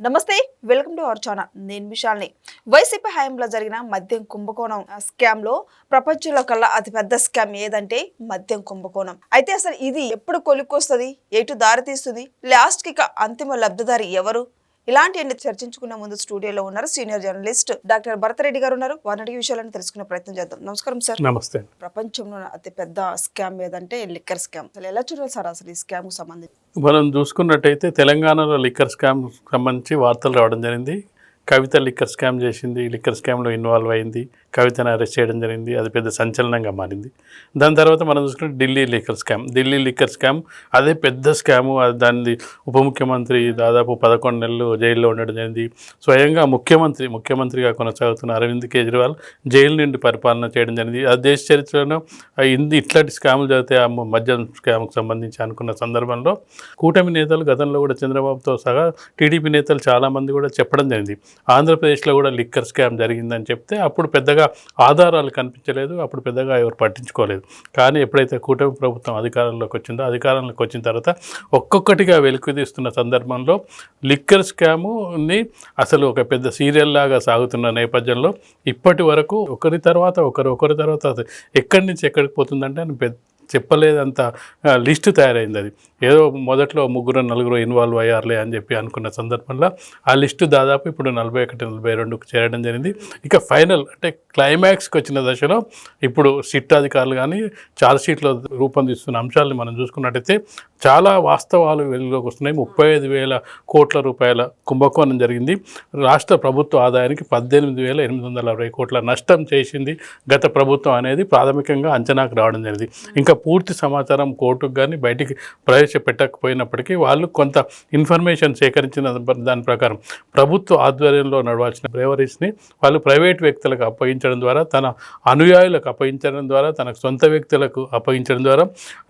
నమస్తే welcome to our channel. నేను విశాల్ని YCP హయాంలో జరిగిన మద్యం కుంభకోణం స్కామ్లో ప్రపంచంలో కల్లా అతిపెద్ద స్కామ్ ఏదంటే మద్యం కుంభకోణం. అయితే అసలు ఇది ఎప్పుడు కొలుక్కొస్తుంది? ఎటు దారి తీస్తుంది? ఇక అంతిమ లబ్ధిదారి ఎవరు? ఇలాంటి చర్చించుకున్న ముందు స్టూడియోలో ఉన్నారు సీనియర్ జర్నలిస్ట్ డాక్టర్ భరతరెడ్డి గారు ఉన్నారు. వారి విషయాలను తెలుసుకునే ప్రయత్నం చేద్దాం. నమస్కారం సార్. నమస్తే ప్రపంచంలో అతి పెద్ద స్కామ్ ఏదంటే లిక్కర్ స్కామ్. అసలు ఎలా చూడాలి సార్ అసలు ఈ స్కామ్ సంబంధించి? మనం చూసుకున్నట్టయితే తెలంగాణలో లిక్కర్ స్కామ్ సంబంధించి వార్తలు రావడం జరిగింది. కవిత లిక్కర్ స్కామ్ చేసింది. లిక్కర్ స్కామ్లో ఇన్వాల్వ్ అయింది. కవితను అరెస్ట్ చేయడం జరిగింది. అది పెద్ద సంచలనంగా మారింది. దాని తర్వాత మనం చూసుకుంటే Delhi liquor scam. Delhi liquor scam అదే పెద్ద స్కాము. అది దాని ఉప ముఖ్యమంత్రి దాదాపు పదకొండు నెలలు జైల్లో ఉండడం జరిగింది. స్వయంగా ముఖ్యమంత్రి ముఖ్యమంత్రిగా కొనసాగుతున్న అరవింద్ కేజ్రీవాల్ జైలు నుండి పరిపాలన చేయడం జరిగింది. ఆ దేశ చరిత్రలో ఇంది ఇట్లాంటి స్కాములు జరిగితే ఆ మద్యం స్కామ్కు సంబంధించి అనుకున్న సందర్భంలో కూటమి నేతలు గతంలో కూడా చంద్రబాబుతో సహా టీడీపీ నేతలు చాలామంది కూడా చెప్పడం జరిగింది. ఆంధ్రప్రదేశ్లో కూడా లిక్కర్ స్కామ్ జరిగిందని చెప్తే అప్పుడు పెద్దగా ఆధారాలు కనిపించలేదు. అప్పుడు పెద్దగా ఎవరు పట్టించుకోలేదు. కానీ ఎప్పుడైతే కూటమి ప్రభుత్వం అధికారంలోకి వచ్చిందో అధికారంలోకి వచ్చిన తర్వాత ఒక్కొక్కటిగా వెలుకుదీస్తున్న సందర్భంలో లిక్కర్ స్కాముని అసలు ఒక పెద్ద సీరియల్ లాగా సాగుతున్న నేపథ్యంలో ఇప్పటి వరకు ఒకరి తర్వాత ఒకరు ఒకరి తర్వాత ఎక్కడి నుంచి ఎక్కడికి పోతుందంటే అని పెద్ద చెప్పలేదంత లిస్టు తయారైంది అది. ఏదో మొదట్లో ముగ్గురు నలుగురు ఇన్వాల్వ్ అయ్యారులే అని చెప్పి అనుకున్న సందర్భంలో ఆ లిస్టు దాదాపు ఇప్పుడు నలభై ఒకటి నలభై రెండుకు చేరడం జరిగింది. ఇక ఫైనల్ అంటే క్లైమాక్స్కి వచ్చిన దశలో ఇప్పుడు సిట్ అధికారులు కానీ ఛార్జ్ షీట్లో రూపొందిస్తున్న అంశాలను మనం చూసుకున్నట్టయితే చాలా వాస్తవాలు వెలుగులోకి వస్తున్నాయి. ముప్పై ఐదు వేల కోట్ల రూపాయల కుంభకోణం జరిగింది. రాష్ట్ర ప్రభుత్వ ఆదాయానికి పద్దెనిమిది వేల ఎనిమిది వందల అరవై కోట్ల నష్టం చేసింది గత ప్రభుత్వం అనేది ప్రాథమికంగా అంచనాకు రావడం జరిగింది. ఇంకా పూర్తి సమాచారం కోర్టుకు కానీ బయటికి ప్రవేశపెట్టకపోయినప్పటికీ వాళ్ళు కొంత ఇన్ఫర్మేషన్ సేకరించిన దాని ప్రకారం ప్రభుత్వ ఆధ్వర్యంలో నడవాల్సిన బ్రేవరీస్ని వాళ్ళు ప్రైవేట్ వ్యక్తులకు అప్పగించడం ద్వారా తన అనుయాయులకు అప్పగించడం ద్వారా తన సొంత వ్యక్తులకు అప్పగించడం ద్వారా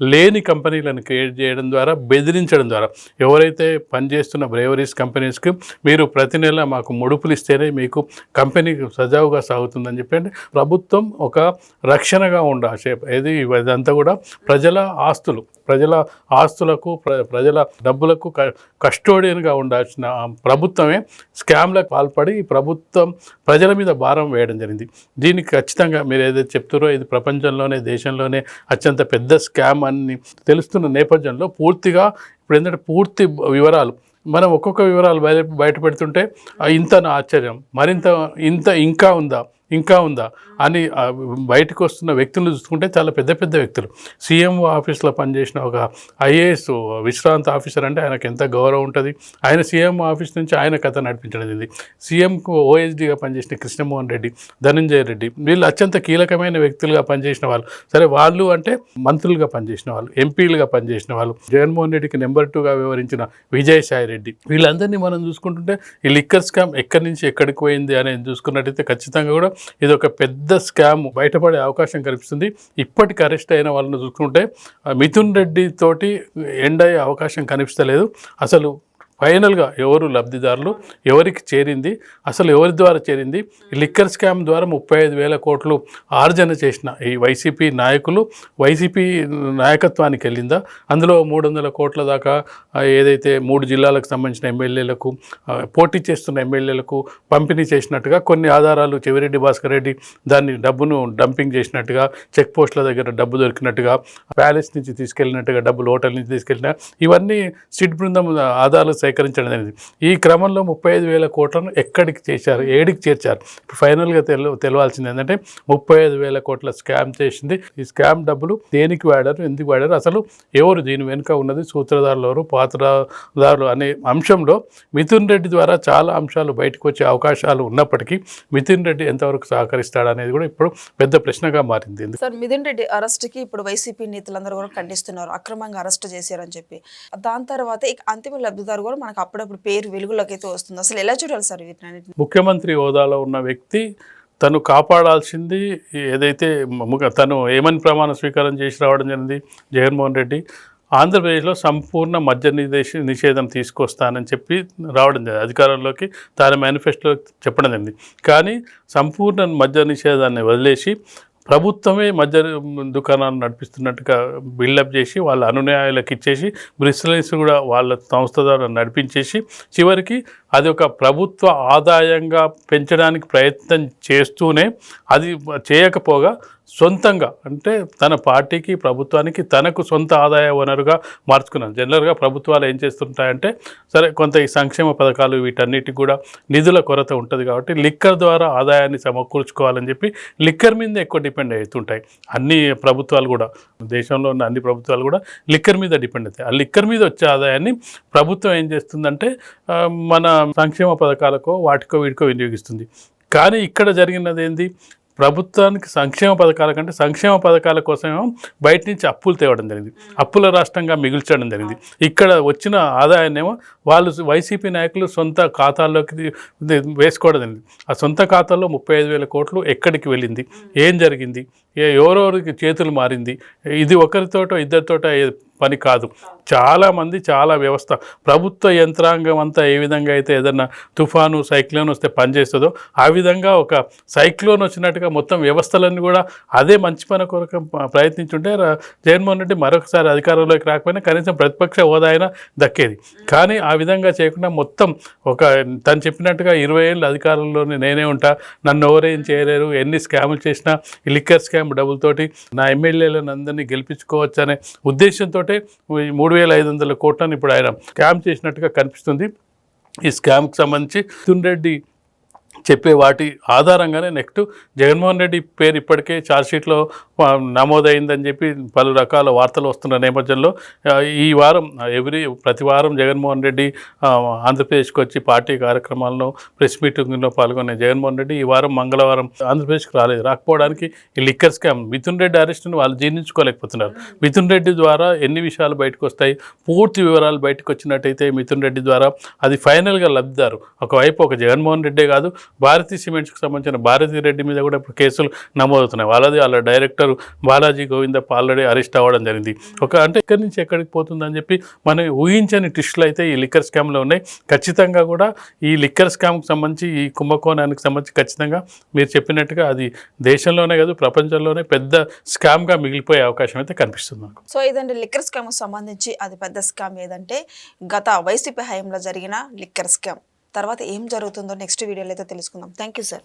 లేని కంపెనీలను క్రియేట్ చేయడం ద్వారా బెదిరించడం ద్వారా. ఎవరైతే పనిచేస్తున్న బ్రేవరీస్ కంపెనీస్కి మీరు ప్రతి నెల మాకు ముడుపులు ఇస్తేనే మీకు కంపెనీ సజావుగా సాగుతుందని చెప్పండి ప్రభుత్వం ఒక రక్షణగా ఉండాలి. ఏది ఇదంతా కూడా ప్రజల ఆస్తులు ప్రజల ఆస్తులకు ప్ర ప్రజల డబ్బులకు క కస్టోడియన్గా ఉండాల్సిన ప్రభుత్వమే స్కామ్లకు పాల్పడి ప్రభుత్వం ప్రజల మీద భారం వేయడం జరిగింది. దీనికి ఖచ్చితంగా మీరు ఏదైతే చెప్తారో ఇది ప్రపంచంలోనే దేశంలోనే అత్యంత పెద్ద స్కామ్ అని తెలుస్తున్న నేపథ్యంలో పూర్తిగా ఇప్పుడు ఏంటంటే పూర్తి వివరాలు మనం ఒక్కొక్క వివరాలు బయట బయట పెడుతుంటే ఇంత నా ఆశ్చర్యం మరింత ఇంత ఇంకా ఉందా? ఇంకా ఉందా? అని బయటకు వస్తున్న వ్యక్తులను చూసుకుంటే చాలా పెద్ద పెద్ద వ్యక్తులు. సీఎం ఆఫీస్లో పనిచేసిన ఒక ఐఏఎస్ విశ్రాంత ఆఫీసర్ అంటే ఆయనకు ఎంత గౌరవం ఉంటుంది? ఆయన సీఎం ఆఫీస్ నుంచి ఆయన కథ నడిపించడం ఇది. సీఎంకు ఓఎస్డీగా పనిచేసిన కృష్ణమోహన్ రెడ్డి ధనంజయ రెడ్డి వీళ్ళు అత్యంత కీలకమైన వ్యక్తులుగా పనిచేసిన వాళ్ళు. సరే వాళ్ళు అంటే మంత్రులుగా పనిచేసిన వాళ్ళు ఎంపీలుగా పనిచేసిన వాళ్ళు. జగన్మోహన్ రెడ్డికి నెంబర్ టూగా వివరించిన విజయసాయి రెడ్డి. వీళ్ళందరినీ మనం చూసుకుంటుంటే ఈ లిక్కర్ స్కామ్ ఎక్కడి నుంచి ఎక్కడికి పోయింది అనేది చూసుకున్నట్టయితే ఖచ్చితంగా కూడా ఇది ఒక పెద్ద స్కామ్ బయటపడే అవకాశం కనిపిస్తుంది ఇప్పటికి అరెస్ట్ అయిన వాళ్ళని చూసుకుంటే మిథున్ రెడ్డి తోటి ఎండ్ అయ్యే అవకాశం కనిపిస్తలేదు. అసలు ఫైనల్గా ఎవరు లబ్ధిదారులు ఎవరికి చేరింది అసలు ఎవరి ద్వారా చేరింది? లిక్కర్ స్కామ్ ద్వారా ముప్పై ఐదు వేల కోట్లు ఆర్జన చేసిన ఈ వైసీపీ నాయకులు వైసీపీ నాయకత్వానికి వెళ్ళిందా? అందులో మూడు వందల కోట్ల దాకా ఏదైతే మూడు జిల్లాలకు సంబంధించిన ఎమ్మెల్యేలకు పోటీ చేస్తున్న ఎమ్మెల్యేలకు పంపిణీ చేసినట్టుగా కొన్ని ఆధారాలు చెవిరెడ్డి భాస్కర్ రెడ్డి దాన్ని డబ్బును డంపింగ్ చేసినట్టుగా చెక్ పోస్టుల దగ్గర డబ్బు దొరికినట్టుగా ప్యాలెస్ నుంచి తీసుకెళ్ళినట్టుగా డబ్బులు హోటల్ నుంచి తీసుకెళ్ళిన ఇవన్నీ సిట్ బృందం ఆధారాలు సేకరించడం అనేది ఈ క్రమంలో ముప్పై ఐదు వేల కోట్లను ఎక్కడికి చేశారు? ఏడికి చేర్చారు? ఇప్పుడు ఫైనల్గా తెలు తెలవాల్సింది ఏంటంటే ముప్పై ఐదు వేల కోట్ల స్కామ్ చేసింది. ఈ స్కామ్ డబ్బులు దేనికి వాడారు? ఎందుకు వాడారు? అసలు ఎవరు దీని వెనుక ఉన్నది? సూత్రధారులు ఎవరు? పాత్రదారులు అనే అంశంలో మిథున్ రెడ్డి ద్వారా చాలా అంశాలు బయటకు వచ్చే అవకాశాలు ఉన్నప్పటికీ మిథున్ రెడ్డి ఎంతవరకు సహకరిస్తాడు అనేది కూడా ఇప్పుడు పెద్ద ప్రశ్నగా మారింది. సార్ మిథున్ రెడ్డి అరెస్ట్కి ఇప్పుడు వైసీపీ నేతలందరూ కూడా ఖండిస్తున్నారు. అక్రమంగా అరెస్ట్ చేశారని చెప్పి. దాని తర్వాత ఇక అంతిమ లబ్ధిదారు కూడా మనకు అప్పుడప్పుడు పేరు వెలుగులోకి అయితే వస్తుంది. అసలు ఎలా చూడాలి సార్ వీటిని ముఖ్యమంత్రి హోదాలో ఉన్న వ్యక్తి తను కాపాడాల్సింది ఏదైతే తను ఏమని ప్రమాణ స్వీకారం చేసి రావడం జరిగింది? జగన్మోహన్ రెడ్డి ఆంధ్రప్రదేశ్లో సంపూర్ణ మద్య నిదేశ నిషేధం తీసుకొస్తానని చెప్పి రావడం జరిగింది. అధికారంలోకి తాను మేనిఫెస్టోలో చెప్పడం జరిగింది. కానీ సంపూర్ణ మద్య నిషేధాన్ని వదిలేసి ప్రభుత్వమే మధ్య దుకాణాలు నడిపిస్తున్నట్టుగా బిల్డప్ చేసి వాళ్ళ అనునయాయులకు ఇచ్చేసి బ్రిస్లైన్స్ కూడా వాళ్ళ సంస్థ ద్వారా నడిపించేసి చివరికి అది ఒక ప్రభుత్వ ఆదాయంగా పెంచడానికి ప్రయత్నం చేస్తూనే అది చేయకపోగా సొంతంగా అంటే తన పార్టీకి ప్రభుత్వానికి తనకు సొంత ఆదాయ వనరుగా మార్చుకున్నాను జనరల్గా ప్రభుత్వాలు ఏం చేస్తుంటాయంటే సరే కొంత ఈ సంక్షేమ పథకాలు వీటన్నిటికి కూడా నిధుల కొరత ఉంటుంది కాబట్టి లిక్కర్ ద్వారా ఆదాయాన్ని సమకూర్చుకోవాలని చెప్పి లిక్కర్ మీద ఎక్కువ డిపెండ్ అవుతుంటాయి అన్ని ప్రభుత్వాలు కూడా దేశంలో ఉన్న అన్ని ప్రభుత్వాలు కూడా లిక్కర్ మీద డిపెండ్ అవుతాయి. ఆ లిక్కర్ మీద వచ్చే ఆదాయాన్ని ప్రభుత్వం ఏం చేస్తుందంటే మన సంక్షేమ పథకాలకో వాటికో వీటికో వినియోగిస్తుంది. కానీ ఇక్కడ జరిగినది ఏంది? ప్రభుత్వానికి సంక్షేమ పథకాల కంటే సంక్షేమ పథకాల కోసమేమో బయట నుంచి అప్పులు తేవడం జరిగింది. అప్పుల రాష్ట్రంగా మిగిల్చడం జరిగింది. ఇక్కడ వచ్చిన ఆదాయాన్నేమో వాళ్ళు వైసీపీ నాయకులు సొంత ఖాతాల్లోకి వేసుకోవడం జరిగింది. ఆ సొంత ఖాతాల్లో ముప్పై ఐదు వేల కోట్లు ఎక్కడికి వెళ్ళింది? ఏం జరిగింది? ఏ ఎవరెవరికి చేతులు మారింది? ఇది ఒకరితోటో ఇద్దరితోటో పని కాదు. చాలామంది చాలా వ్యవస్థ. ప్రభుత్వ యంత్రాంగం అంతా ఏ విధంగా అయితే ఏదన్నా తుఫాను సైక్లోన్ వస్తే పనిచేస్తుందో ఆ విధంగా ఒక సైక్లోన్ వచ్చినట్టుగా మొత్తం వ్యవస్థలన్నీ కూడా అదే మంచి పని కొరకు ప్రయత్నించుంటే జగన్మోహన్ రెడ్డి మరొకసారి అధికారంలోకి రాకపోయినా కనీసం ప్రతిపక్ష హోదా అయినా దక్కేది. కానీ ఆ విధంగా చేయకుండా మొత్తం ఒక తను చెప్పినట్టుగా ఇరవై ఏళ్ళు అధికారంలోనే నేనే ఉంటా నన్ను ఎవరేం చేయలేరు ఎన్ని స్కాములు చేసినా లిక్కర్ స్కామ్ డబ్బులతోటి నా ఎమ్మెల్యేలను అందరినీ గెలిపించుకోవచ్చు అనే ఉద్దేశంతో మూడు వేల ఐదు వందల కోట్లను ఇప్పుడు ఆయన స్కామ్ చేసినట్టుగా కనిపిస్తుంది. ఈ స్కామ్కి సంబంధించి మిథున్ రెడ్డి చెప్పే వాటి ఆధారంగానే నెక్స్ట్ జగన్మోహన్ రెడ్డి పేరు ఇప్పటికే ఛార్జ్షీట్లో నమోదైందని చెప్పి పలు రకాల వార్తలు వస్తున్న నేపథ్యంలో ఈ వారం ఎవ్రీ ప్రతి వారం జగన్మోహన్ రెడ్డి ఆంధ్రప్రదేశ్కి వచ్చి పార్టీ కార్యక్రమాలను ప్రెస్ మీటింగ్లో పాల్గొనే జగన్మోహన్ రెడ్డి ఈ వారం మంగళవారం ఆంధ్రప్రదేశ్కి రాలేదు. రాకపోవడానికి ఈ లిక్కర్ స్కామ్ మిథున్ రెడ్డి అరెస్ట్ను వాళ్ళు జీర్ణించుకోలేకపోతున్నారు. మిథున్ రెడ్డి ద్వారా ఎన్ని విషయాలు బయటకు వస్తాయి పూర్తి వివరాలు బయటకు వచ్చినట్టయితే మిథున్ రెడ్డి ద్వారా అది ఫైనల్గా లబ్ధిదారు. ఒకవైపు ఒక జగన్మోహన్ రెడ్డే కాదు భారతీ సిమెంట్స్కి సంబంధించిన భారతీ రెడ్డి మీద కూడా ఇప్పుడు కేసులు నమోదవుతున్నాయి. వాళ్ళది వాళ్ళ director Balaji Govindappa already arrest అవ్వడం జరిగింది. ఒక అంటే ఎక్కడి నుంచి ఎక్కడికి పోతుందని చెప్పి మనం ఊహించని టిస్టులు అయితే ఈ లిక్కర్ స్కామ్లో ఉన్నాయి. ఖచ్చితంగా కూడా ఈ లిక్కర్ స్కామ్కి సంబంధించి ఈ కుంభకోణానికి సంబంధించి ఖచ్చితంగా మీరు చెప్పినట్టుగా అది దేశంలోనే కాదు ప్రపంచంలోనే పెద్ద స్కామ్గా మిగిలిపోయే అవకాశం అయితే కనిపిస్తుంది మనకు సో ఇదండి లిక్కర్ స్కామ్ సంబంధించి అది పెద్ద స్కామ్ ఏదంటే గత వైసీపీ హయాంలో జరిగిన లిక్కర్ స్కామ్. తర్వాత ఏం జరుగుతుందో నెక్స్ట్ వీడియోలో అయితే తెలుసుకుందాం. Thank you sir